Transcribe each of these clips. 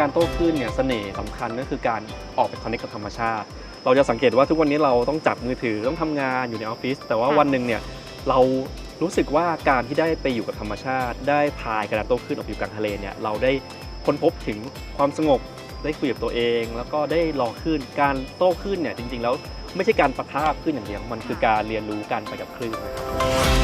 การโต้คลื่นเนี่ยเสน่ห์สำคัญก็คือการออกไปคอนเนคกับธรรมชาติ เราจะสังเกตว่าทุกวันนี้เราต้องจับมือถือต้องทำงานอยู่ในออฟฟิศแต่ว่าวันหนึ่งเนี่ยเรารู้สึกว่าการที่ได้ไปอยู่กับธรรมชาติ ได้พายกระดานโต้คลื่นออกไปอยู่กลางทะเลเนี่ยเราได้ค้นพบถึงความสงบได้คุยกับตัวเอง แล้วก็ได้รอคลื่นการโต้คลื่นเนี่ยจริงๆ แล้วไม่ใช่การปะทะคลื่นอย่างเดียวมันคือการเรียนรู้การไปกับคลื่นนะครับ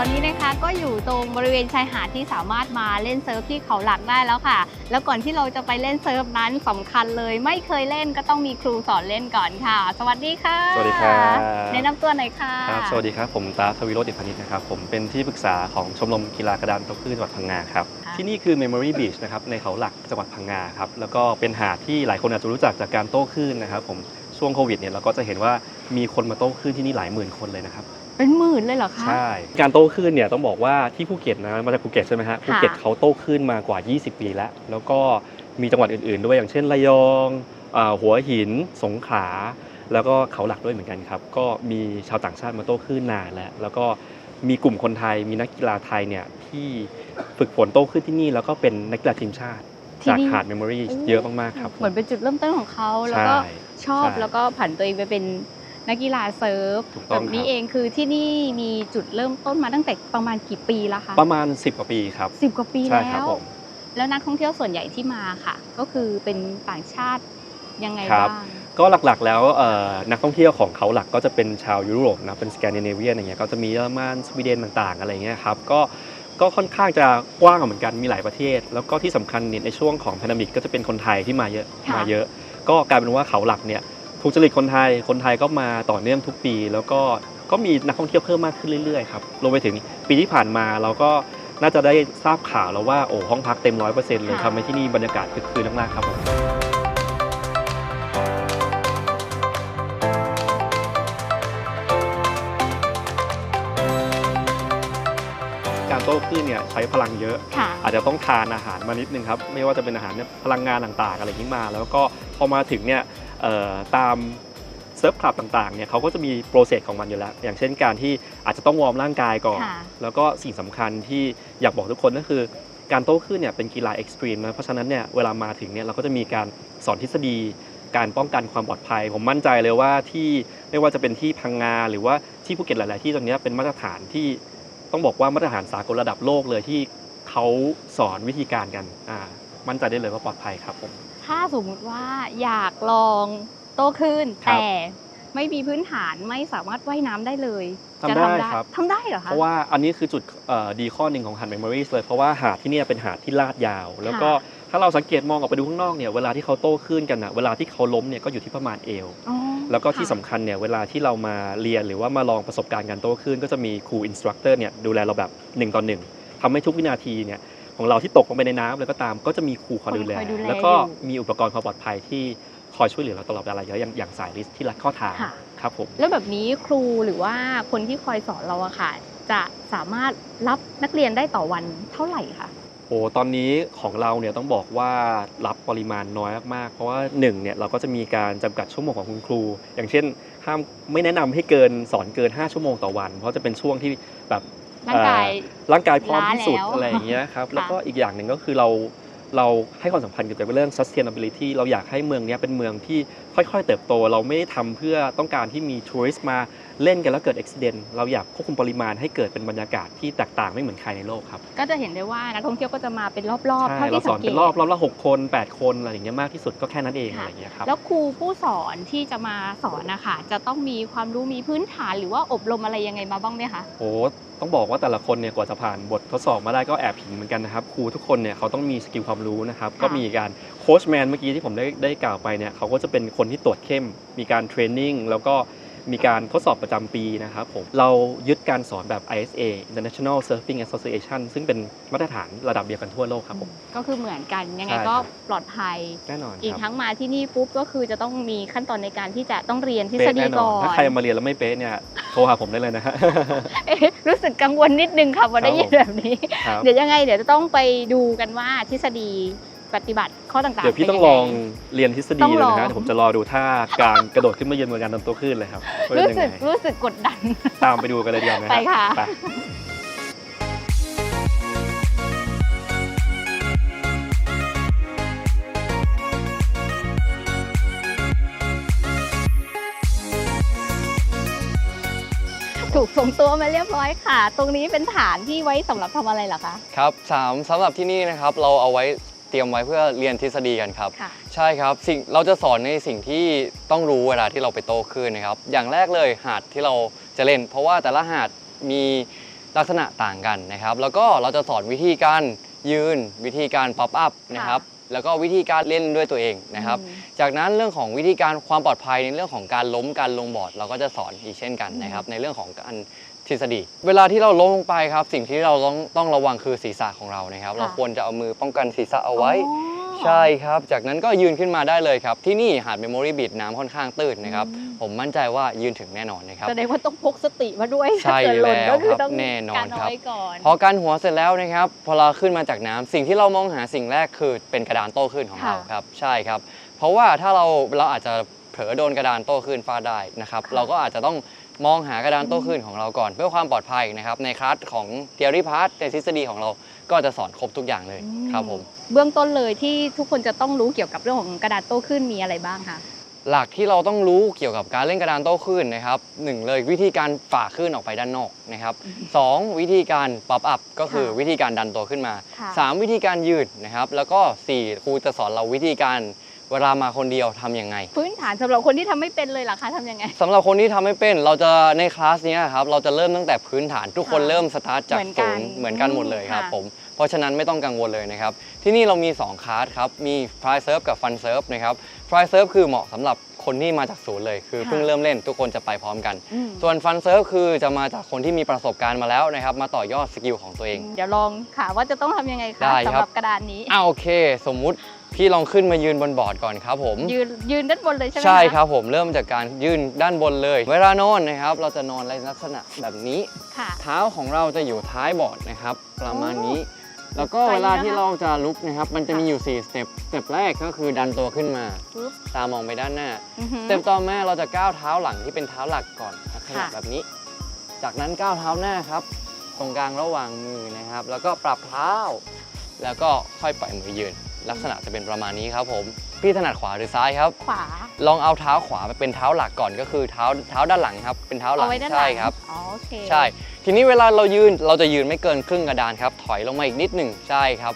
ตอนนี้นะคะก็อยู่ตรงบริเวณชายหาดที่สามารถมาเล่นเซิร์ฟที่เขาหลักได้แล้วค่ะ แล้วก่อนที่เราจะไปเล่นเซิร์ฟนั้นสำคัญเลย ไม่เคยเล่นก็ต้องมีครูสอนเล่นก่อนค่ะ สวัสดีค่ะ สวัสดีครับแนะนำตัวหน่อยค่ะครับสวัสดีครับ ผมตาทวีโรจน์อินพานิชนะครับ ผมเป็นที่ปรึกษาของชมรมกีฬากระดานโต้คลื่นจังหวัดพังงาครับค่ะที่นี่คือ Memory Beach นะครับในเขาหลักจังหวัดพังงาครับแล้วก็เป็นหาดที่หลายคนอาจจะรู้จักจากการโต้คลื่นนะครับผมช่วงโควิดเนี่ยเราก็จะเห็นว่ามีคนมาโต้คลื่นที่นี่หลายหมื่นคนเลยนะครับ เป็นหมื่นเลยเหรอคะ ใช่ การโต้คลื่นเนี่ยต้องบอกว่าที่ภูเก็ตนะมาจากภูเก็ตใช่ไหมฮะภูเก็ตเขาโต้คลื่นมากว่า 20 ปีแล้ว แล้วก็มีจังหวัดอื่นๆ ด้วยอย่างเช่นระยองอ่าหัวหิน สงขลาแล้วก็เขาหลักด้วยเหมือนกันครับ ก็มีชาวต่างชาติมาโต้คลื่นนานแล้ว แล้วก็มีกลุ่มคนไทยมีนักกีฬาไทยเนี่ยที่ฝึกฝนโต้คลื่นที่นี่แล้วก็เป็นนักกีฬาทีมชาติที่จากนี่หาดเมมโมรีเยอะมากๆครับ เหมือนเป็นจุดเริ่มต้นของเขาแล้วก็ใช่ชอบใช่แล้วก็ผันตัวเองไปเป็น นักกีฬาเซิร์ฟถูกต้องแบบนี้ครับ เองคือที่นี่มีจุดเริ่มต้นมาตั้งแต่ประมาณกี่ปีแล้วคะประมาณ 10 กว่าปีครับ สิบกว่าปีใช่แล้ครับวผมแล้วนักท่องเที่ยวส่วนใหญ่ที่มาค่ะ ก็คือเป็นต่างชาติยังไงครับบ้างก็หลักๆแล้วเอ่อนักท่องเที่ยวของเขาหลักก็จะเป็นชาวยุโรปนะเป็นสแกนดิเนเวียนอย่างเงี้ยก็จะมีเยอรมันสวีเดนต่างๆอะไรเงี้ยครับก็ก็ค่อนข้างจะกว้างเหมือนกันมีหลายประเทศ แล้วก็ที่สำคัญเนี่ยในช่วงของแพนดมิกก็จะเป็นคนไทยที่มาเยอะค่ะมาเยอะ ก็กลายเป็นว่าเขาหลักเนี่ย ถูกจริตคนไทย คนไทยก็มาต่อเนื่องทุกปี แล้วก็ก็มีนักท่องเที่ยวเพิ่มมากขึ้นเรื่อยๆครับรวมไปถึงปีที่ผ่านมาเราก็น่าจะได้ทราบข่าวแล้วว่าโอ้ห้องพักเต็มร้อยเปอร์เซ็นต์เลยค่ะทำให้ที่นี่บรรยากาศคึกคืนมากๆครับผมการโต้คลื่นเนี่ยใช้พลังเยอะค่ะอาจจะต้องทานอาหารมานิดนึงครับ ไม่ว่าจะเป็นอาหารเนี่ยพลังงานต่างๆ อะไรอย่างนี้มา แล้วก็พอมาถึงเนี่ยเอ่อ ตามเซิร์ฟคลับต่างๆเนี่ยเขาก็จะมีโปรเซสของมันอยู่แล้ว อย่างเช่นการที่อาจจะต้องวอร์มร่างกายก่อนค่ะแล้วก็สิ่งสำคัญที่อยากบอกทุกคนก็คือ การโต้คลื่นเนี่ยเป็นกีฬาเอ็กซ์ตรีมนะเพราะฉะนั้นเนี่ยเวลามาถึงเนี่ยเราก็จะมีการสอนทฤษฎี การป้องกันความปลอดภัย ผมมั่นใจเลยว่าที่ไม่ว่าจะเป็นที่พังงาหรือว่าที่ภูเก็ตหลาย ๆ ที่ตอนเนี้ยเป็นมาตรฐานที่ต้องบอกว่ามาตรฐานสากลระดับโลกเลยที่เขาสอนวิธีการกันอ่ามั่นใจได้เลยว่าปลอดภัยครับผม ถ้าสมมุติว่าอยากลองโตขึ้น ครับแต่ไม่มีพื้นฐานไม่สามารถว่ายน้ำได้เลยทำจะได้ครับ ทำได้เหรอเพคะ ราะว่าอันนี้คือจุดเอ่อดีข้อหนึ่งของหาดเมมโมรีเลยเพราะว่าหาดที่เนี่ยเป็นหาดที่ลาดยาว แล้วก็ถ้าเราสังเกตมองออกไปดูข้างนอกเนี่ยเวลาที่เขาโต้คลื่นกันอะเวลาที่เขาล้มเนี่ยก็อยู่ที่ประมาณเอว อ๋อแล้วก็ที่ค่ะ สำคัญเนี่ยเวลาที่เรามาเรียนหรือว่ามาลองประสบการณ์การโต้คลื่นก็จะมีครูอินสตรัคเตอร์เนี่ยดูแลเราแบบ1ต่อหนึ่งทำให้ทุกวินาทีเนี่ย ของเราที่ตกลงไปในน้ำเลยก็ตามก็จะมีครูคอยดูแลคอยดูแลแล้วก็อยู่มีอุปกรณ์ความปลอดภัยที่คอยช่วยเหลือเราตลอดเวลาอย่างอย่างสายลิสที่รัดข้อเท้าค่ะครับผมแล้วแบบนี้ครูหรือว่าคนที่คอยสอนเราอะค่ะ จะสามารถรับนักเรียนได้ต่อวันเท่าไหร่คะโอ้ตอนนี้ของเราเนี่ยต้องบอกว่ารับปริมาณน้อยมากๆ เพราะว่าหนึ่งเนี่ยเราก็จะมีการจำกัดชั่วโมงของคุณครู อย่างเช่นห้ามไม่แนะนำให้เกินสอนเกิน 5 ชั่วโมงต่อวัน เพราะจะเป็นช่วงที่แบบ ร่างกายเอ่อร่างกายพร้อมที่สุดล้าแล้วอะไรอย่างเงี้ยครับค่ะแล้วก็อีกอย่างหนึ่งก็คือเราเราให้ความสำคัญเกี่ยวกับเรื่อง sustainability เราอยากให้เมืองเนี้ยเป็นเมืองที่ค่อยๆ เติบโต เราไม่ได้ทำเพื่อต้องการที่มีทัวริสต์มา เล่นกันแล้วเกิดอุบิเหตุเราอยากควบคุมปริมาณให้เกิดเป็นบรรยากาศที่แตกต่างไม่เหมือนใครในโลกครับ ก็จะเห็นได้ว่านักท่องเที่ยวก็จะมาเป็นรอบๆใช่เท่าเราที่สสัองนเกเป็ตนรอบรอบละหกคนแปดคนอะไรอย่างเงี้ยมากที่สุดก็แค่นั้นเองค่ะอะไรอย่างเงี้ยครับแล้วครูผู้สอนที่จะมาสอนนะคะจะต้องมีความรู้มีพื้นฐานหรือว่าอบรมอะไรยังไงมาบ้างไหมคะโอ้ต้องบอกว่าแต่ละคนเนี่ยกว่าจะผ่านบททดสอบมาได้ก็แอบผิงเหมือนกันนะครับครูทุกคนเนี่ยเขาต้องมีสกิลความรู้นะครับค่ะก็มีการโค้ชแมนเมื่อกี้ที่ผมได้ได้กล่าวไปเนี่ยเขาก็จะเป็นคนที่ตรวจเข้ม มีการเทรนนิ่งแล้วก็ มีการทดสอบประจำปีนะครับผมเรายึดการสอนแบบ ISA International Surfing Association ซึ่งเป็นมาตรฐานระดับเดียวกันทั่วโลกครับผม ก็คือเหมือนกันยังไงใช่ก็ครับปลอดภัยแน่นอนอีกครับทั้งมาที่นี่ปุ๊บก็คือจะต้องมีขั้นตอนในการที่จะต้องเรียนทฤษเป๊ะฎีแน่นก่ออนนถ้าใครมาเรียนแล้วไม่เป๊ะเนี่ยโทรหาผมได้เลยนะฮะเอ๊ะรู้สึกกังวลนิดนึงค่ะพอได้ยินครับผมแบบนี้ครับเดี๋ยวยังไงเดี๋ยวจะต้องไปดูกันว่าทฤษฎี ปฏิบัติข้อต่างๆเดี๋ยวพี่ป็นต้องยัลไองเรียนทฤษฎีต้องเลยลองนะเดี๋ยวผมจะรอดูท่าการกระโดดขึ้นมายืนบนการทำตัวขึ้นเลยครับว่าเป็นรู้ยังสึไงกรู้สึกกดดัน ตามไปดูกันเลยดีกว่าไหมฮไปค่ะไปถูกส่งตัวมาเรียบร้อยค่ะ ตรงนี้เป็นฐานที่ไว้สำหรับทำอะไรเหรอคะ ครับสามสำหรับที่นี่นะครับ เราเอาไว้ เตรียมไว้เพื่อเรียนทฤษฎีกันครับ ค่ะ ใช่ครับสิ่งเราจะสอนในสิ่งที่ต้องรู้เวลาที่เราไปโตขึ้นนะครับ อย่างแรกเลยหาดที่เราจะเล่น เพราะว่าแต่ละหาดมีลักษณะต่างกันนะครับ แล้วก็เราจะสอนวิธีการยืน วิธีการป๊อปอัพนะครับ แล้วก็วิธีการเล่นด้วยตัวเองนะครับ อืม จากนั้นเรื่องของวิธีการความปลอดภัยในเรื่องของการล้มการลงบอร์ดเราก็จะสอนอีกเช่นกันนะครับ ในเรื่องของการ ทฤษฎี เวลาที่เราล้มลงไปครับ สิ่งที่เราต้องต้องระวังคือศีรษะของเรานะครับค่ะเราควรจะเอามือป้องกันศีรษะเอาไว้อ๋อใช่ครับ จากนั้นก็ยืนขึ้นมาได้เลยครับ ที่นี่หาดเมมโมรี่บีดน้ำค่อนข้างตื้นนะครับอืมผมมั่นใจว่ายืนถึงแน่นอนนะครับแสดงว่าต้องพกสติมาด้วยใช่ถ้าเกิดหล่นแล้วก็คือครับต้องแน่นอนการเอาครับไว้ก่อนพอการหัวเสร็จแล้วนะครับพอเราขึ้นมาจากน้ำสิ่งที่เรามองหาสิ่งแรกคือเป็นกระดานโต้คลื่นของเราค่ะครับ ใช่ครับ เพราะว่าถ้าเราเราอาจจะเผลอโดนกระดานโต้คลื่นฟาดได้นะครับค่ะเราก็อาจจะต้อง มองหากระดานโต้คลื่นของเราก่อน เพื่อความปลอดภัยนะครับ ในคลาสของเทอรี่พาร์ทในทฤษฎีของเราก็จะสอนครบทุกอย่างเลยครับผมเบื้องต้นเลยที่ทุกคนจะต้องรู้เกี่ยวกับเรื่องของกระดาษโต้ขึ้นมีอะไรบ้างคะหลักที่เราต้องรู้เกี่ยวกับการเล่นกระดานโต้คลื่นนะครับหนึ่งเลยวิธีการฝ่าคลื่นออกไปด้านนอกนะครับอืมสองวิธีการป๊อปอัพก็คือค่ะวิธีการดันตัวขึ้นมาค่ะสามวิธีการยืดนะครับแล้วก็สี่ครูจะสอนเราวิธีการ เวลามาคนเดียวทำยังไง พื้นฐานสำหรับคนที่ทำไม่เป็นเลยเหรอคะทำยังไง สำหรับคนที่ทำไม่เป็นเราจะในคลาสเนี้ยครับเราจะเริ่มตั้งแต่พื้นฐานทุกคนค่ะเริ่มสตาร์ทจากเหมือนกัศูนนย์เหมือนกันหมดเลยครับค่ะผมเพราะฉะนั้นไม่ต้องกังวลเลยนะครับ ที่นี่เรามี 2 คลาสครับมี f r y Surf กับ Fun Surf นะครับ f r y Surf คือเหมาะสำหรับคนที่มาจากศูนย์เลย คือค่ะ เพิ่งเริ่มเล่นทุกคนจะไปพร้อมกัน อืมส่วน Fun Surf คือจะมาจากคนที่มีประสบการณ์มาแล้วนะครับมาต่อยอดสกิลของตัวเอง เดี๋ยวลองค่ะว่าจะต้องทำยังไงคะได้ครับ สำหรับกระดานนี้อ้าวโอเค สมมุติ พี่ลองขึ้นมายืนบนบอร์ดก่อนครับผมยืนยืนด้านบนเลยใช่ไหมะใช่ครับผมเริ่มจากการยืนด้านบนเลย เวลานอนนะครับ เราจะนอนในลักษณะแบบนี้ ค่ะ เท้าของเราจะอยู่ท้ายบอร์ดนะครับ ประมาณนี้ แล้วก็ไปเวลานะคะที่เราจะลุกนะครับ มันจะมีอยู่4สเต็ปสเต็ปแรกก็คือดันตัวขึ้นมาปุ๊บ ตามองไปด้านหน้า อือหือ สเต็ปต่อมาเราจะก้าวเท้าหลังที่เป็นเท้าหลักก่อนลักษณะค่ะ แบบนี้ จากนั้นก้าวเท้าหน้าครับ ตรงกลางระหว่างมือนะครับ แล้วก็ปรับเท้า แล้วก็ค่อยปล่อยมือยืน ลักษณะจะเป็นประมาณนี้ครับผมพี่ถนัดขวาหรือซ้ายครับ ขวา ลองเอาเท้าขวาไปเป็นเท้าหลักก่อนก็คือเท้าเท้าด้านหลังครับเป็นเท้าหลัเอางไว้ด้านหลัใช่งครับ อ๋อโอเคใช่ ทีนี้เวลาเรายืนเราจะยืนไม่เกินครึ่งกระดานครับ ถอยลงมาอีกนิดหนึ่งใช่ครับ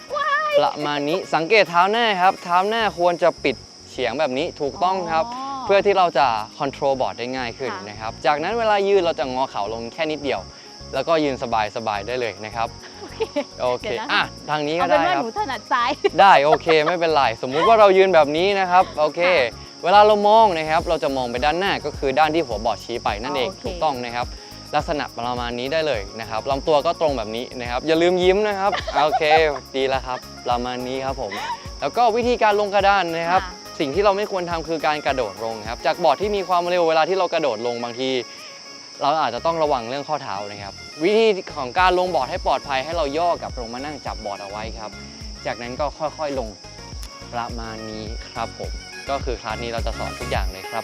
ประมาณนี้สังเกตเท้าหน้าครับ เท้าหน้าควรจะปิดเฉียงแบบนี้ถูกต้องครับ เพื่อที่เราจะคอนโทรลบอร์ดได้ง่ายขึ้นค่ะนะครับ จากนั้นเวลายืนเราจะงอเข่าลงแค่นิดเดียว แล้วก็ยืนสบายๆได้เลยนะครับ โอเคโอเคเดี๋ยวนะอะ ทางนี้เอาก็เป็นได้ว่าครัหบ นูถนัดซ้าย ได้โอเคไม่เป็นไรสมมุติว่าเรายืนแบบนี้นะครับโอเค เวลาเรามองนะครับ เราจะมองไปด้านหน้าก็คือด้านที่หัวบอร์ดชี้ไปนั่นเองอ๋อโอเค ถูกต้องนะครับ ลักษณะประมาณนี้ได้เลยนะครับลำตัวก็ตรงแบบนี้นะครับ อย่าลืมยิ้มนะครับโอเค ดีแล้วครับ ประมาณนี้ครับผม แล้วก็วิธีการลงกระดานนะครับค่ะสิ่งที่เราไม่ควรทำคือการกระโดดลงครับจากบอร์ดที่มีความเร็วเวลาที่เรากระโดดลงบางที เราอาจจะต้องระวังเรื่องข้อเท้านะครับ วิธีของการลงบอร์ดให้ปลอดภัยให้เราย่อกลับลงมานั่งจับบอร์ดเอาไว้ครับ จากนั้นก็ค่อยๆลงประมาณนี้ครับผม ก็คือคลาสนี้เราจะสอนทุกอย่างเลยครับ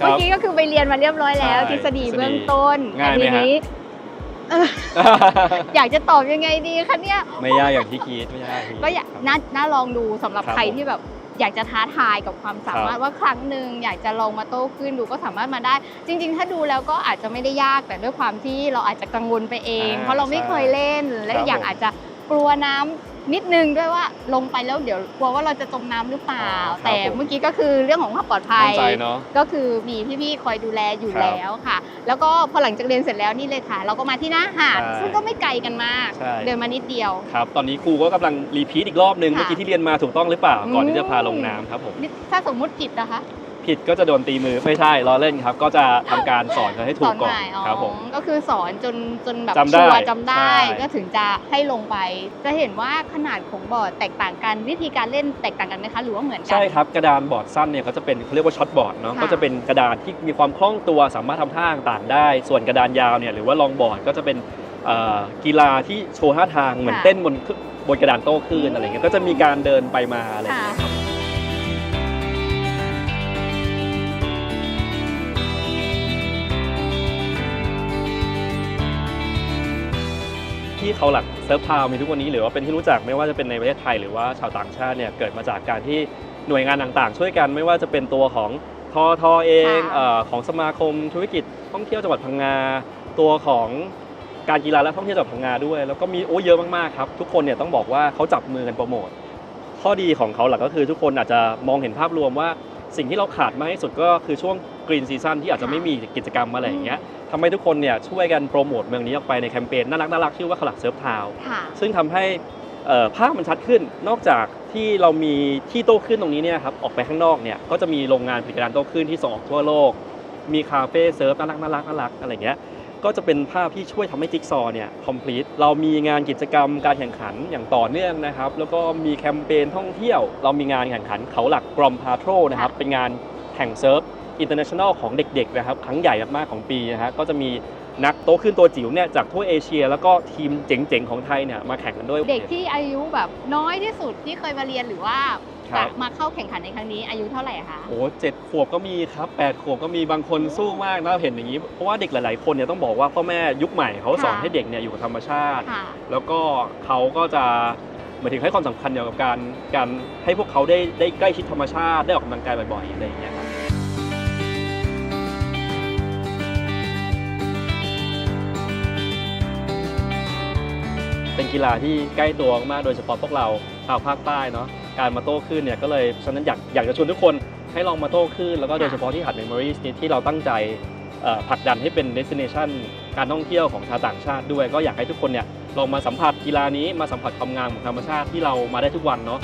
ครับเมื่อกี้ก็คือคือไปเรียนมาเรียบร้อยแล้ว ใช่ทฤษฎีทฤษฎีเบื้องต้นง่ายไหมแต่ทีฮะนี้เอออยากจะตอบยังไงดีคะเนี่ย ไม่ยากอย่างที่คิดไม่ยากที่คิดก็อยากครับ น่าน่าลองดูสำหรับครับใครผมที่แบบอยากจะท้าทายกับความสามารถว่าครั้งหนึ่งอยากจะลองมาโต้ขึ้นดูก็สามารถมาได้ จริง ๆ ถ้าดูแล้วก็อาจจะไม่ได้ยากแต่ด้วยความที่เราอาจจะกังวลไปเอง อ่าเพราะเราไม่ใช่เคยเล่นและครับอย่างผมอาจจะกลัวน้ำ นิดนึงด้วยว่าลงไปแล้วเดี๋ยวกลัวว่าเราจะจมน้ำหรือเปล่าอ๋อครับแต่ผมเมื่อกี้ก็คือเรื่องของความปลอดภัมั่ยนใจเนาะก็คือมีพี่ๆคอยดูแลอยู่ครับแล้วค่ะ แล้วก็พอหลังจากเรียนเสร็จแล้วนี่เลยค่ะ เราก็มาที่หน้าหาดใช่ซึ่งก็ไม่ไกลกันมากใช่เดินมานิดเดียวครับ ตอนนี้ครูก็กำลังรีพีทอีกรอบนึงค่ะเมื่อกี้ที่เรียนมาถูกต้องหรือเปล่าก่อนที่จะพาลงอืมน้ำครับผมนี่ถ้าสมมุติผิดนะคะ ผิดก็จะโดนตีมือไม่ใช่ล้อเล่นครับ ก็จะทำการสอนกันให้ถูสกอนก่อใหนม่อ๋อครับผม ก็คือสอนจนจนแบบจำได้ชัวร์จำได้ ใช่ ก็ถึงจะให้ลงไป จะเห็นว่าขนาดของบอร์ดแตกต่างกันวิธีการเล่นแตกต่างกันไหมคะหรือว่าเหมือนกั ใช่ครับกระดานบอร์ดสั้นเนี่ยเขาจะเป็นเขาเรียกว่าช็อตบอร์ดเนาะค่ะ ก็จะเป็นกระดานที่มีความคล่องตัวสามารถทำท่าต่างๆได้ ส่วนกระดานยาวเนี่ยหรือว่าลองบอร์ดก็จะเป็นเอ่อกีฬาที่โชว์ท่าทางเหมือนเต้นบนบนกระดานโต้คลื่นอะไรเงี้ยก็จะมีการเดินไปมาอะไรอย่างค่ะเงี้ยครับ ที่เขาหลักเซิร์ฟทาวน์มีทุกวันนี้หรือว่าเป็นที่รู้จักไม่ว่าจะเป็นในประเทศไทยหรือว่าชาวต่างชาติเนี่ยเกิดมาจากการที่หน่วยงานต่างๆ ช่วยกันไม่ว่าจะเป็นตัวของทอทอเองค่ะ เออของสมาคมธุรกิจท่องเที่ยวจังหวัดพังงา ตัวของการกีฬาและท่องเที่ยวจังหวัดพังงาด้วย แล้วก็มีโอ้เยอะมากๆครับ ทุกคนเนี่ยต้องบอกว่าเขาจับมือกันโปรโมทข้อดีของเขาหลักก็คือทุกคนอาจจะมองเห็นภาพรวมว่า สิ่งที่เราขาดมากที่สุดก็คือช่วงกรีนซีซั่นที่อาจจะไม่มีกิจกรรมอะไรอย่างเงี้ย ทำให้ทุกคนเนี่ยช่วยกันโปรโมทเมืองนี้ออกไปในแคมเปญน่ารักน่ารักชื่อว่าขลักเซิร์ฟทาวน์ค่ะซึ่งทำให้เอ่อภาพมันชัดขึ้น นอกจากที่เรามีที่โต้คลื่นตรงนี้เนี่ยครับออกไปข้างนอกเนี่ยก็จะมีโรงงานผลิตการโต้คลื่นที่ส่งออกทั่วโลก มีคาเฟ่เซิร์ฟน่ารักน่ารักน่ารักอะไรเงี้ยก็จะเป็นภาพที่ช่วยทำให้จิ๊กซอว์เนี่ยคอมพลีทเรามีงานกิจกรรมการแข่งขันอย่างต่อเนื่องนะครับ แล้วก็มีแคมเปญท่องเที่ยว เรามีงานแข่งขันเขาหลักกรอมพาโทรนะครับเป็นงานแข่งเซิร์ฟ อินเตอร์เนชั่นแนลของเด็กๆนะครับครั้งใหญ่มากๆของปีนะฮะก็จะมีนักโต้คลื่นตัวจิ๋วเนี่ยจากทั่วเอเชีย แล้วก็ทีมเจ๋งๆของไทยเนี่ยมาแข่งกันด้วย เด็กที่อายุแบบน้อยที่สุดที่เคยมาเรียนหรือว่าครับจะมาเข้าแข่งขันในครั้งนี้อายุเท่าไหร่คะโอ้เจ็ดขวบก็มีครับแปดขวบก็มีบางคนสู้มากนะเห็นอย่างนี้ เพราะว่าเด็กหลาย ๆ คนเนี่ยต้องบอกว่าพ่อแม่ยุคใหม่เขาสอนค่ะให้เด็กเนี่ยอยู่กับธรรมชาติค่ะแล้วก็เขาก็จะหมายถึงให้ความสำคัญเกี่ยวกับการการให้พวกเขาได้ได้ใกล้ชิดธรรมชาติได้ออกกำลังกายบ่อยๆอะไรอย่างเงี้ย กีฬาที่ใกล้ตัวมากๆโดยเฉพาะพวกเราชาวภาคใต้เนาะการมาโต้คลื่นเนี่ยก็เลยฉะนั้นอยากอยากจะชวนทุกคนให้ลองมาโต้คลื่นแล้วก็โดยเฉพาะที่หาดเมมโมรีสนี้ที่เราตั้งใจเอ่อผลักดันให้เป็น destination การท่องเที่ยวของชาวต่างชาติด้วย ก็อยากให้ทุกคนเนี่ยลองมาสัมผัสกีฬานี้มาสัมผัสความงามของธรรมชาติที่เรามาได้ทุกวันเนาะ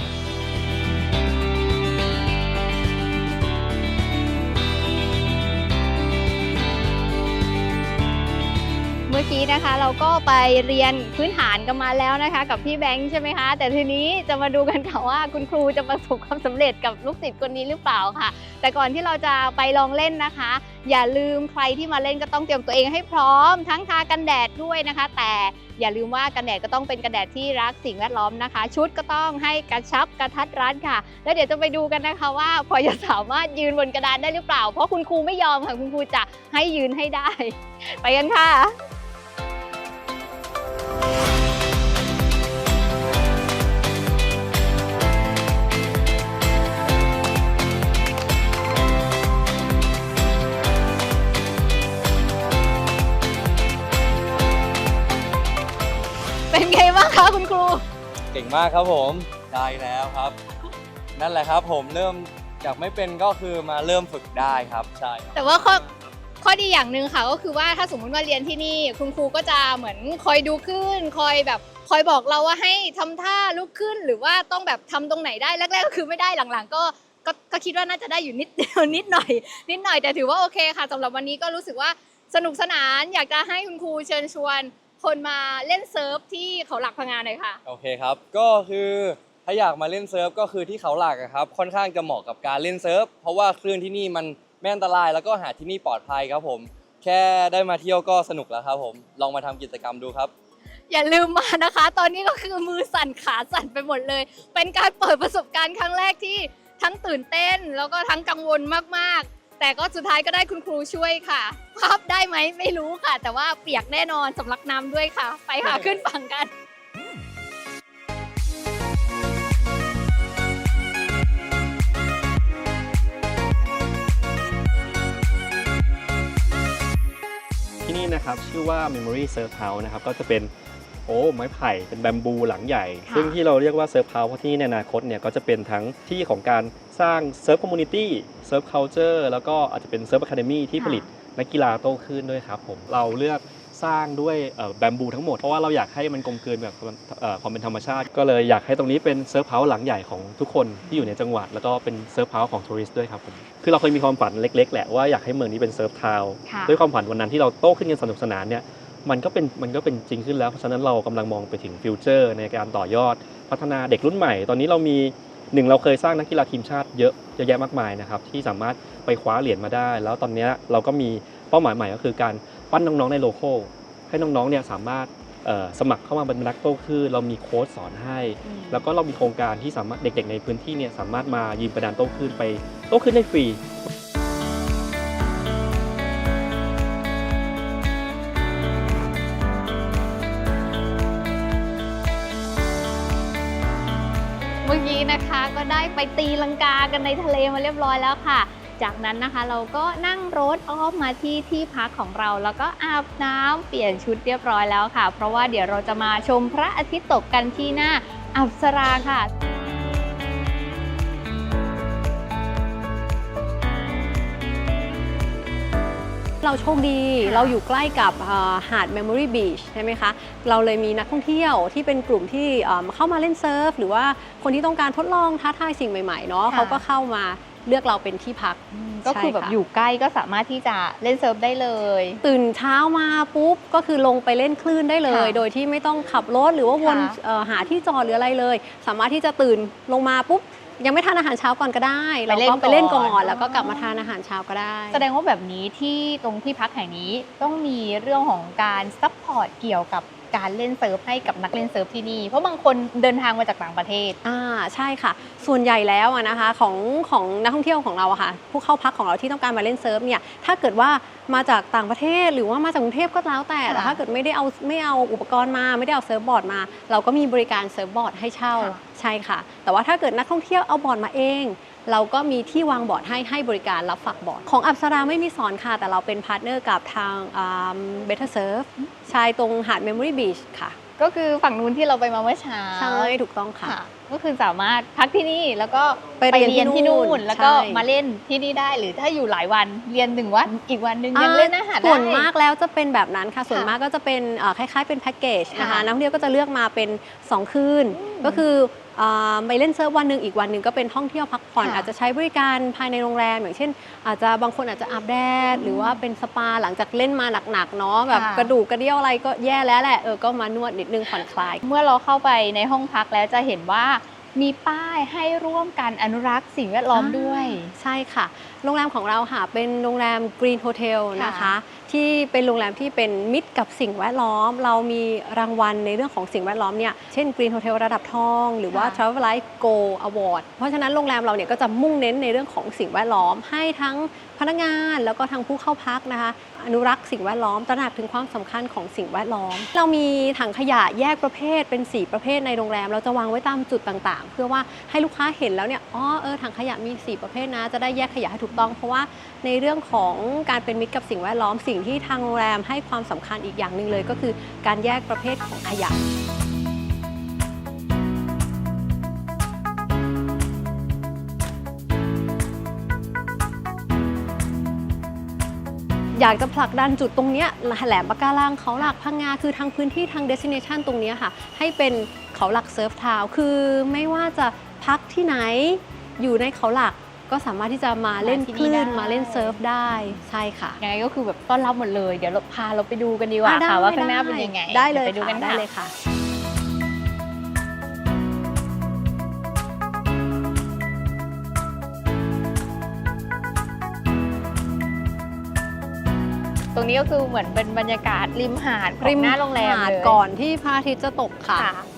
มื่อกี้นะคะ เราก็ไปเรียนพื้นฐานกันมาแล้วนะคะ กับพี่แบงค์ใช่ไหมคะ แต่ทีนี้จะมาดูกันค่ะว่าคุณครูจะประสบความสำเร็จกับลูกศิษย์คนนี้หรือเปล่าค่ะ แต่ก่อนที่เราจะไปลองเล่นนะคะ อย่าลืมใครที่มาเล่นก็ต้องเตรียมตัวเองให้พร้อม ทั้งทากันแดดด้วยนะคะ แต่อย่าลืมว่ากันแดดก็ต้องเป็นกันแดดที่รักสิ่งแวดล้อมนะคะ ชุดก็ต้องให้กระชับกระทัดรัดค่ะ แล้วเดี๋ยวจะไปดูกันนะคะว่าพอจะสามารถยืนบนกระดานได้หรือเปล่า เพราะคุณครูไม่ยอมค่ะคุณครูจะให้ยืนให้ได้ ไปกันค่ะ เป็นไงบ้างคะคุณครู เก่งมากครับผมได้แล้วครับ นั่นแหละครับผมเริ่มจากไม่เป็นก็คือมาเริ่มฝึกได้ครับใช่ครับ แต่ว่าข้อ ข้อดีอย่างหนึ่งค่ะก็คือว่าถ้าสมมุติว่าเรียนที่นี่คุณครูก็จะเหมือนคอยดูขึ้น คอยแบบคอยบอกเราว่าให้ทำท่าลุกขึ้น หรือว่าต้องแบบทำตรงไหนได้แรกๆก็คือไม่ได้หลังๆ ก็ก็ก็คิดว่าน่าจะได้อยู่นิดเดียวนิดหน่อย นิดหน่อยแต่ถือว่าโอเคค่ะสำหรับวันนี้ก็รู้สึกว่าสนุกสนานอยากจะให้คุณครูเชิญชวน คนมาเล่นเซิร์ฟที่เขาหลักพังงานหน่อยค่ะ โอเคครับ ก็คือถ้าอยากมาเล่นเซิร์ฟก็คือที่เขาหลักครับค่อนข้างจะเหมาะกับการเล่นเซิร์ฟเพราะว่าคลื่นที่นี่มัน ไม่อันตรายแล้วก็หาดที่นี่ปลอดภัยครับผม แค่ได้มาเที่ยวก็สนุกแล้วครับผมลองมาทำกิจกรรมดูครับ อย่าลืมมานะคะ ตอนนี้ก็คือมือสั่นขาสั่นไปหมดเลย เป็นการเปิดประสบการณ์ครั้งแรกที่ทั้งตื่นเต้น แล้วก็ทั้งกังวลมากๆ แต่ก็สุดท้ายก็ได้คุณครูช่วยค่ะพับได้ไหมไม่รู้ค่ะ แต่ว่าเปียกแน่นอนสำลักน้ำด้วยค่ะ ไปหาขึ้นฝั่งกัน นี่นะครับชื่อว่า Memory Surf House นะครับก็จะเป็นโอ้ไม้ไผ่เป็นแบมบูหลังใหญ่ค่ะซึ่งที่เราเรียกว่า Surf House เพราะที่นี่ในอนาคตเนี่ยก็จะเป็นทั้งที่ของการสร้าง Surf Community Surf Culture แล้วก็อาจจะเป็น Surf Academy ที่ผลิตนักกีฬาโตขึ้นด้วยครับผมเราเลือก สร้างด้วยแบมบูทั้งหมด เพราะว่าเราอยากให้มันกลมกลืนแบบเอ่อความเป็นธรรมชาติ ก็เลยอยากให้ตรงนี้เป็นเซิร์ฟเฮาส์หลังใหญ่ของทุกคนที่อยู่ในจังหวัด แล้วก็เป็นเซิร์ฟเฮาส์ของทัวริสต์ด้วยครับผมคือเราเคยมีความฝันเล็ก ๆ แหละว่าอยากให้เมืองนี้เป็นเซิร์ฟทาวน์ค่ะด้วยความฝันวันนั้นที่เราโตขึ้นกันสนุกสนานเนี่ยมันก็เป็นมันก็เป็นจริงขึ้นแล้วเพราะฉะนั้นเรากำลังมองไปถึงฟิวเจอร์ ในการต่อยอด พัฒนาเด็กรุ่นใหม่ ตอนนี้เรามีหนึ่งเราเคยสร้างนักกีฬาทีมชาติเยอะเยอะแยะมากมายนะครับที่สามารถไปคว้าเหรียญมาได้ แล้วตอนเนี้ยเราก็มีเป้าหมายใหม่ก็คือการ ปั้นน้องๆในโลโก้ให้น้องๆเนี่ยสามารถเอ่อสมัครเข้ามาเป็นนักโต้คลื่นเรามีโค้ชสอนให้ แล้วก็เรามีโครงการที่สามารถเด็กๆในพื้นที่เนี่ยสามารถมายืมกระดานโต้คลื่นไปโต้คลื่นได้ฟรีเมื่อกี้นะคะก็ได้ไปตีลังกากันในทะเลมาเรียบร้อยแล้วค่ะ จากนั้นนะคะเราก็นั่งรถอ้อมมาที่ที่พักของเรา แล้วก็อาบน้ำเปลี่ยนชุดเรียบร้อยแล้วค่ะ เพราะว่าเดี๋ยวเราจะมาชมพระอาทิตย์ตกกันที่หน้าอับสราค่ะเราโชคดีค่ะเราอยู่ใกล้กับเอ่อหาด Memory Beach ใช่ไหมคะ เราเลยมีนักท่องเที่ยวที่เป็นกลุ่มที่เอ่อเข้ามาเล่นเซิร์ฟ หรือว่าคนที่ต้องการทดลองท้าทายสิ่งใหม่ๆเนาะค่ะเขาก็เข้ามา เลือกเราเป็นที่พัก ก็คือแบบใช่ค่ะอยู่ใกล้ก็สามารถที่จะเล่นเซิร์ฟได้เลย ตื่นเช้ามาปุ๊บก็คือลงไปเล่นคลื่นได้เลยค่ะโดยที่ไม่ต้องขับรถหรือว่าวนค่ะเอ่อหาที่จอดหรืออะไรเลย สามารถที่จะตื่นลงมาปุ๊บยังไม่ทานอาหารเช้าก่อนก็ได้ เราก็ไปเล่นก่อนแล้วก็กลับมาทานอาหารเช้าก็ได้ แสดงว่าแบบนี้ที่ตรงที่พักแห่งนี้ต้องมีเรื่องของการซัพพอร์ตเกี่ยวกับการเล่นเซิร์ฟให้กับนักเล่นเซิร์ฟที่นี่ เพราะบางคนเดินทางมาจากต่างประเทศ อ่าใช่ค่ะ ส่วนใหญ่แล้วอะนะคะของของนักท่องเที่ยวของเราอะค่ะ ผู้เข้าพักของเราที่ต้องการมาเล่นเซิร์ฟเนี่ยถ้าเกิดว่ามาจากต่างประเทศหรือว่ามาจากกรุงเทพก็แล้วแต่แต่ค่ะถ้าเกิดไม่ได้เอาไม่เอาอุปกรณ์มาไม่ได้เอาเซิร์ฟบอร์ดมา เราก็มีบริการเซิร์ฟบอร์ดให้เช่าค่ะ ใช่ค่ะ แต่ว่าถ้าเกิดนักท่องเที่ยวเอาบอร์ดมาเอง เราก็มีที่วางบอร์ดให้ให้บริการรับฝากบอร์ด ของอับสราไม่มีสอนค่ะ แต่เราเป็นพาร์ทเนอร์กับทางเบเ t อร์เซิร์ฟใช่ตรงหาด Memory Beach ค่ะ ก็คือฝั่งนู้นที่เราไปมาเมื่อเช้าใช่ถูกต้องค่ะค่ะก็คือสามารถพักที่นี่แล้วก็ไปเรียนที่ที่นู่นู่นนแล้วก็ใช่มาเล่นที่นี่ได้หรือถ้าอยู่หลายวันเรียนหนึ่งวันอีกวันหนึ่งยังเล่นอาหารได้ส่วนมากแล้วจะเป็นแบบนั้นค่ะส่วนค่ะมากก็จะเป็นเอ่อคล้ายๆเป็นแพ็กเกจนะคะค่ะนักท่องเที่ยวก็จะเลือกมาเป็น 2 คืนก็คืออ่าไปเล่นเซิร์ฟวันหนึ่งอีกวันหนึ่งก็เป็นท่องเที่ยวพักผ่อนค่ะอาจจะใช้บริการภายในโรงแรมอย่างเช่น อาจจะบางคนอาจจะอาบแดดหรือว่าเป็นสปาหลังจากเล่นมาหนักๆเนาะแบบค่ะกระดูกกระเดี่ยวอะไรก็แย่แล้วแหละเออก็มานวดนิดนึงผ่อนคลาย เมื่อเราเข้าไปในห้องพักแล้วจะเห็นว่า มีป้ายให้ร่วมกันอนุรักษ์สิ่งแวดล้อมด้วย ใช่ค่ะ โรงแรมของเราค่ะเป็นโรงแรม Green Hotel นะคะ ที่เป็นโรงแรมที่เป็นมิตรกับสิ่งแวดล้อม เรามีรางวัลในเรื่องของสิ่งแวดล้อมเนี่ย เช่น Green Hotel ระดับทอง หรือว่าค่ะ Travel Life Gold Award เพราะฉะนั้นโรงแรมเราเนี่ยก็จะมุ่งเน้นในเรื่องของสิ่งแวดล้อมให้ทั้งพนักงานแล้วก็ทั้งผู้เข้าพักนะคะ อนุรักษ์สิ่งแวดล้อมตระหนักถึงความสำคัญของสิ่งแวดล้อม เรามีถังขยะแยกประเภทเป็น 4 ประเภทในโรงแรม เราจะวางไว้ตามจุดต่างๆ เพื่อว่าให้ลูกค้าเห็นแล้วเนี่ยอ๋อเออถังขยะมี 4 ประเภทนะ จะได้แยกขยะให้ถูกต้องเพราะว่าในเรื่องของการเป็นมิตรกับสิ่งแวดล้อม สิ่งที่ทางโรงแรมให้ความสำคัญอีกอย่างหนึ่งเลย ก็คือการแยกประเภทของขยะ อยากจะผลักดันจุดตรงเนี้ยแหลมปะการังเขาหลักพังงาคือทางพื้นที่ทางเดส i เนชันตรงเนี้ยค่ะ ให้เป็นเขาหลักเซิร์ฟทาวน์คือไม่ว่าจะพักที่ไหนอยู่ในเขาหลักก็สามารถที่จะมาเล่นมาที่คนี่ลื่นได้มาเล่นเซิร์ฟได้ใช่ค่ะยังไงก็คือแบบต้อนรับหมดเลย เดี๋ยวเราพาเราไปดูกันดีกว่าอะค่ะได้ว่าข้างหน้าได้เป็นยังไงได้เลยไปดูค่ะกันได้ค่ะเลยค่ะ นี้ก็คือเหมือนเป็นบรรยากาศริมหาดของริมหน้าโรงแรมหาดเลย ก่อนที่พระอาทิตย์จะตกค่ะ ค่ะใช่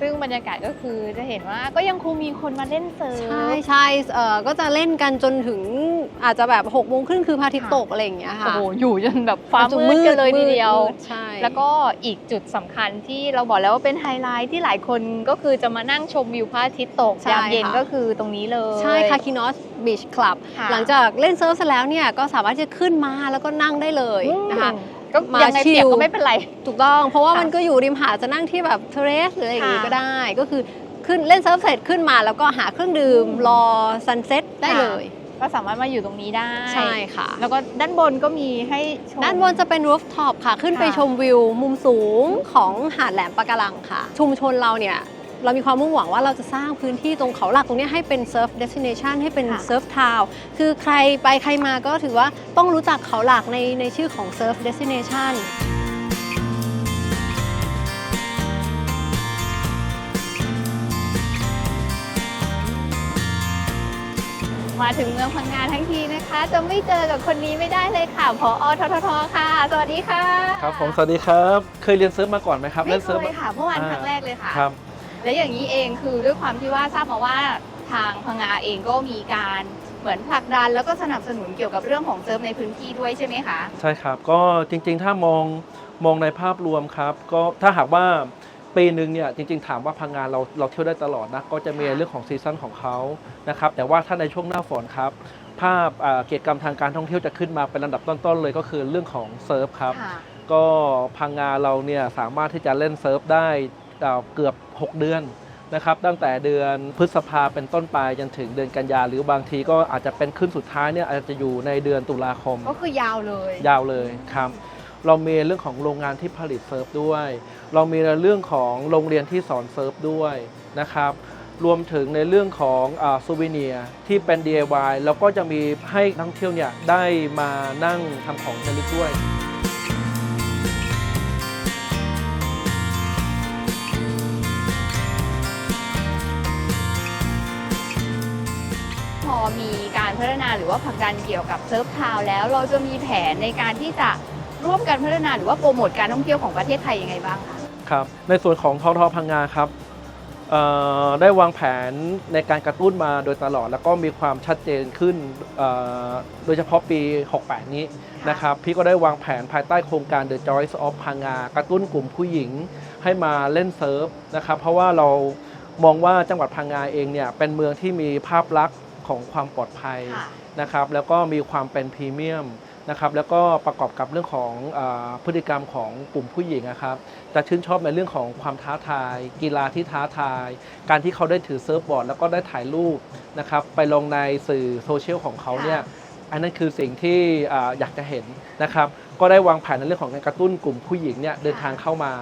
ซึ่งบรรยากาศก็คือจะเห็นว่าก็ยังคงมีคนมาเล่นเซิร์ฟ ใช่ใช่เอ่อก็จะเล่นกันจนถึงอาจจะแบบ6กโมงครึ่งคือพระอาทิตย์ค่ะตกอะไรอย่างเงี้ยโอ้ค่ะโห อยู่จนแบบฟ้าจะมืดกันเลยทีเดียวมืดใช่ แล้วก็อีกจุดสำคัญที่เราบอกแล้วว่าเป็นไฮไลท์ที่หลายคนก็คือจะมานั่งชมวิวพระอาทิตย์ตกใช่ยามเย็นค่ะก็คือตรงนี้เลย ใช่คาคินอสบีชคลับค่ะหลังจากเล่นเซิร์ฟเสร็จแล้วเนี่ยก็สามารถที่จะขึ้นมาแล้วก็นั่งได้เลยอืมนะคะ ก็มายังไงเปียกชิลก็ไม่เป็นไร ถูกต้อง เพราะว่าค่ะมันก็อยู่ริมหาดจะนั่งที่แบบเทเรสหรืออะไรอย่างงี้ค่ะก็ได้ ก็คือขึ้นเล่นเซิร์ฟเสร็จขึ้นมาแล้วก็หาเครื่องดื่มอืมรอซันเซ็ตได้ค่ะเลย ก็สามารถมาอยู่ตรงนี้ได้ ใช่ค่ะ แล้วก็ด้านบนก็มีให้ชม ด้านบนจะเป็นรูฟท็อปค่ะ ขึ้นไปค่ะชมวิวมุมสูงของหาดแหลมปะการังค่ะ ชุมชนเราเนี่ย เรามีความมุ่งหวังว่าเราจะสร้างพื้นที่ตรงเขาหลักตรงเนี้ยให้เป็นเซิร์ฟเดสติเนชันให้เป็นค่ะเซิร์ฟทาวน์คือใครไปใครมาก็ถือว่าต้องรู้จักเขาหลักในในชื่อของเซิร์ฟเดสติเนชันมาถึงเมืองพังงาทั้งทีนะคะ จะไม่เจอกับคนนี้ไม่ได้เลยค่ะพอทททค่ะ สวัสดีค่ะ ครับผมสวัสดีครับ เคยเรียนเซิร์ฟมาก่อนไหมครับไม่เล่นเคเซิร์ฟยค่ะเมื่อวานอ่าครั้งแรกเลยค่ะ ครับ และอย่างนี้เองคือด้วยความที่ว่าทราบมาว่าทางพังงาเองก็มีการเหมือนผลักดัน แล้วก็สนับสนุนเกี่ยวกับเรื่องของเซิร์ฟในพื้นที่ด้วยใช่ไหมคะ ใช่ครับก็จริงๆ ถ้ามองมองในภาพรวมครับ ก็ถ้าหากว่าปีหนึ่งเนี่ยจริงๆถามว่าพังงานเราเราเที่ยวได้ตลอดนะก็จะมีค่ะเรื่องของซีซั่นของเขานะครับแต่ว่าถ้าในช่วงหน้าฝนครับ ภาพอ่ากิจกรรมทางการท่องเที่ยวจะขึ้นมาเป็นลำดับต้นๆเลยก็คือเรื่องของเซิร์ฟครับค่ะก็พังงาเราเนี่ยสามารถที่จะเล่นเซิร์ฟได้อ่า เกือบ 6 เดือนนะครับตั้งแต่เดือนพฤษภาเป็นต้นไปจนถึงเดือนกันยาหรือบางทีก็อาจจะเป็นขึ้นสุดท้ายเนี่ยอาจจะอยู่ในเดือนตุลาคม ก็คือยาวเลย ยาวเลยครับเรามีเรื่องของโรงงานที่ผลิตเซิร์ฟด้วย เรามีในเรื่องของโรงเรียนที่สอนเซิร์ฟด้วยนะครับรวมถึงในเรื่องของซูวิเนียที่เป็น DIY แล้วก็จะมีให้นักท่องเที่ยวเนี่ยได้มานั่งทำของที่ระลึกด้วย มีการพัฒนาหรือว่าผลักดันเกี่ยวกับเซิร์ฟทาวน์แล้วเราจะมีแผนในการที่จะร่วมกันพัฒนาหรือว่าโปรโมทการท่องเที่ยวของประเทศไทยยังไงบ้างคะครับในส่วนของททพังงาครับเอ่อได้วางแผนในการกระตุ้นมาโดยตลอด แล้วก็มีความชัดเจนขึ้นเอ่อโดยเฉพาะปี 68 นี้นะครับพี่ก็ได้วางแผนภายใต้โครงการ The Joys of พังงากระตุ้นกลุ่มผู้หญิงให้มาเล่นเซิร์ฟนะครับเพราะว่าเรามองว่าจังหวัดพังงาเองเนี่ยเป็นเมืองที่มีภาพลักษณ์ ของความปลอดภัยค่ะนะครับแล้วก็มีความเป็นพรีเมียมนะครับแล้วก็ประกอบกับเรื่องของอาพฤติกรรมของกลุ่มผู้หญิงนะครับจะชื่นชอบในเรื่องของความท้าทาย กีฬาที่ท้าทาย การที่เขาได้ถือเซิร์ฟบอร์ด แล้วก็ได้ถ่ายรูปนะครับไปลงในสื่อโซเชียลของเขาเนี่ยอันนั้นคือสิ่งที่อ่าอยากจะเห็นนะครับก็ได้วางแผนในเรื่องของการกระตุ้นกลุ่มผู้หญิงเนี่ยเดินทางเข้ามา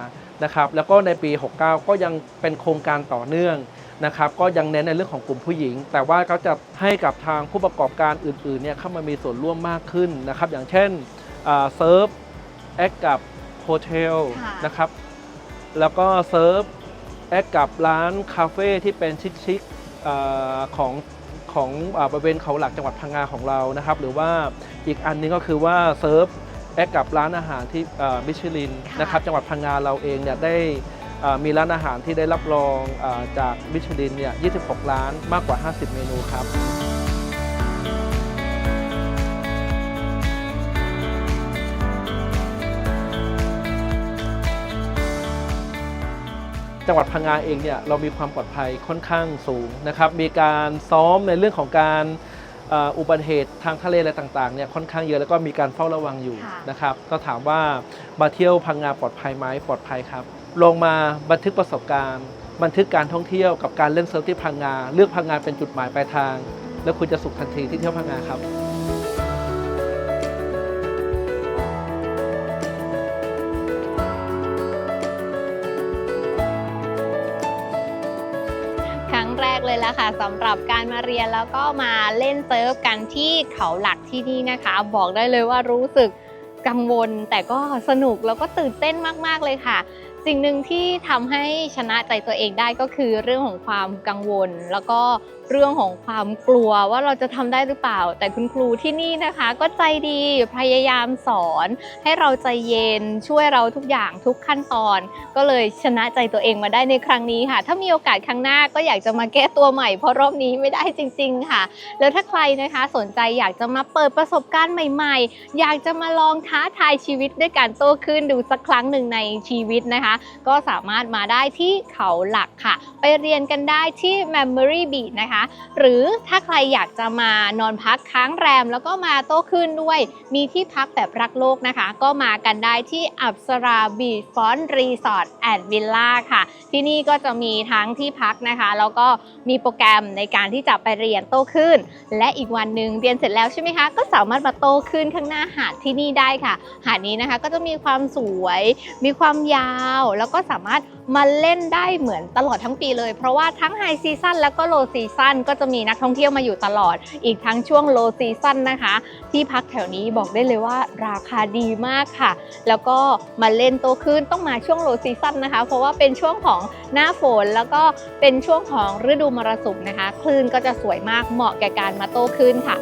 นะครับแล้วก็ในปี 69 ก็ยังเป็นโครงการต่อเนื่องนะครับก็ยังเน้นในเรื่องของกลุ่มผู้หญิง แต่ว่าก็จะให้กับทางผู้ประกอบการอื่นๆเนี่ยเข้ามามีส่วนร่วมมากขึ้นนะครับอย่างเช่นเซิร์ฟแอคกับโฮเทลค่ะนะครับแล้วก็เซิร์ฟแอคกับร้านคาเฟ่ที่เป็นชิคๆเอ่อของของอาบริเวณเขาหลักจังหวัดพังงาของเรานะครับหรือว่าอีกอันนึงก็คือว่าเซิร์ฟ แอคกับร้านอาหารที่มิชลินค่ะนะครับจังหวัดพังงาเราเองเนี่ยได้อ่ามีร้านอาหารที่ได้รับรองอาจากมิชลินเนี่ย 26 ร้านมากกว่า 50 เมนูครับ จังหวัดพังงาเองเนี่ยเรามีความปลอดภัยค่อนข้างสูงนะครับ มีการซ้อมในเรื่องของการ อ่าอุบัติเหตุทางทะเลอะไรต่างๆเนี่ยค่อนข้างเยอะแล้วก็มีการเฝ้าระวังอยู่ค่ะนะครับก็ถามว่ามาเที่ยวพังงาปลอดภัยไหมปลอดภัยครับ ลงมาบันทึกประสบการณ์ บันทึกการท่องเที่ยวกับการเล่นเซิร์ฟที่พังงา เลือกพังงาเป็นจุดหมายปลายทาง แล้วคุณจะสุขทันทีที่เที่ยวพังงาครับ ค่ะสำหรับการมาเรียนแล้วก็มาเล่นเซิร์ฟกันที่เขาหลักที่นี่นะคะ บอกได้เลยว่ารู้สึกกังวลแต่ก็สนุกแล้วก็ตื่นเต้นมากๆเลยค่ะ สิ่งหนึ่งที่ทำให้ชนะใจตัวเองได้ก็คือเรื่องของความกังวล แล้วก็เรื่องของความกลัวว่าเราจะทำได้หรือเปล่า แต่คุณครูที่นี่นะคะ ก็ใจดีพยายามสอน ให้เราใจเย็นช่วยเราทุกอย่างทุกขั้นตอน ก็เลยชนะใจตัวเองมาได้ในครั้งนี้ค่ะ ถ้ามีโอกาสครั้งหน้าก็อยากจะมาแก้ตัวใหม่เพราะรอบนี้ไม่ได้จริง ๆ ค่ะ แล้วถ้าใครนะคะสนใจอยากจะมาเปิดประสบการณ์ใหม่ ๆ อยากจะมาลองท้าทายชีวิตด้วยการโต้คลื่นดูสักครั้งหนึ่งในชีวิตนะคะก็สามารถมาได้ที่เขาหลักค่ะ ไปเรียนกันได้ที่ Memory Beach นะคะ หรือถ้าใครอยากจะมานอนพักค้างแรม แล้วก็มาโต้คลื่นด้วย มีที่พักแบบรักโลกนะคะ ก็มากันได้ที่อับสราบีชฟอนรีสอร์ทแอนด์วิลล่าค่ะ ที่นี่ก็จะมีทั้งที่พักนะคะ แล้วก็มีโปรแกรมในการที่จะไปเรียนโต้คลื่นและอีกวันหนึ่งเรียนเสร็จแล้วใช่ไหมคะ ก็สามารถมาโต้คลื่นข้างหน้าหาดที่นี่ได้ค่ะ หาดนี้นะคะก็จะมีความสวย มีความยาวแล้วก็สามารถมาเล่นได้เหมือนตลอดทั้งปีเลย เพราะว่าทั้งไฮซีซันแล้วก็โลซีซันก็จะมีนักท่องเที่ยวมาอยู่ตลอด อีกทั้งช่วงโลซีซันนะคะ ที่พักแถวนี้บอกได้เลยว่าราคาดีมากค่ะ แล้วก็มาเล่นโตคลื่นต้องมาช่วงโลซีซันนะคะ เพราะว่าเป็นช่วงของหน้าฝนแล้วก็เป็นช่วงของฤดูมรสุมนะคะ คลื่นก็จะสวยมากเหมาะแก่การมาโต้คลื่นค่ะ